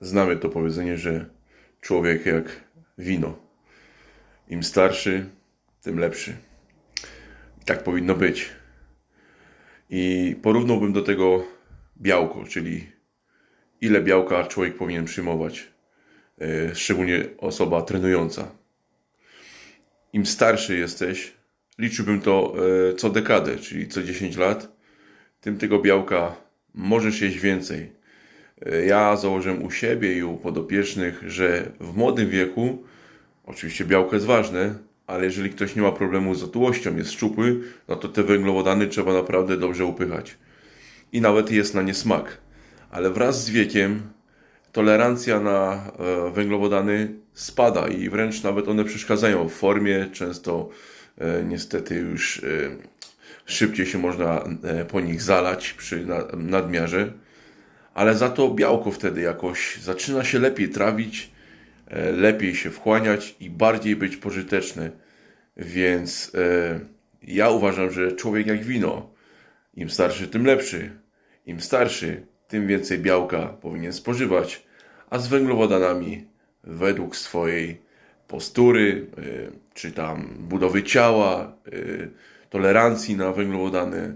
znamy to powiedzenie, że człowiek jak wino. Im starszy, tym lepszy. Tak powinno być. I porównałbym do tego białko, czyli ile białka człowiek powinien przyjmować, e, szczególnie osoba trenująca. Im starszy jesteś, liczyłbym to e, co dekadę, czyli co 10 lat, tym tego białka możesz jeść więcej. Ja założyłem u siebie i u podopiecznych, że w młodym wieku, oczywiście białko jest ważne, ale jeżeli ktoś nie ma problemu z otyłością, jest szczupły, no to te węglowodany trzeba naprawdę dobrze upychać. I nawet jest na nie smak. Ale wraz z wiekiem tolerancja na e, węglowodany spada i wręcz nawet one przeszkadzają w formie. Często e, niestety już e, szybciej się można po nich zalać przy na, nadmiarze. Ale za to białko wtedy jakoś zaczyna się lepiej trawić, e, lepiej się wchłaniać i bardziej być pożyteczny. Więc e, ja uważam, że człowiek jak wino. Im starszy, tym lepszy. Im starszy, tym więcej białka powinien spożywać, a z węglowodanami według swojej postury, y, czy tam budowy ciała, tolerancji na węglowodany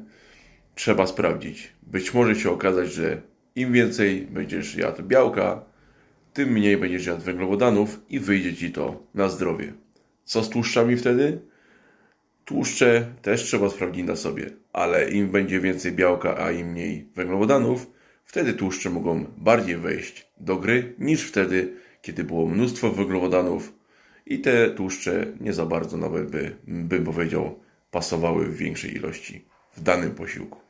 trzeba sprawdzić. Być może się okazać, że im więcej będziesz jadł białka, tym mniej będziesz jadł węglowodanów i wyjdzie ci to na zdrowie. Co z tłuszczami wtedy? Tłuszcze też trzeba sprawdzić na sobie, ale im będzie więcej białka, a im mniej węglowodanów, wtedy tłuszcze mogą bardziej wejść do gry niż wtedy, kiedy było mnóstwo węglowodanów i te tłuszcze nie za bardzo nawet by, bym powiedział, pasowały w większej ilości w danym posiłku.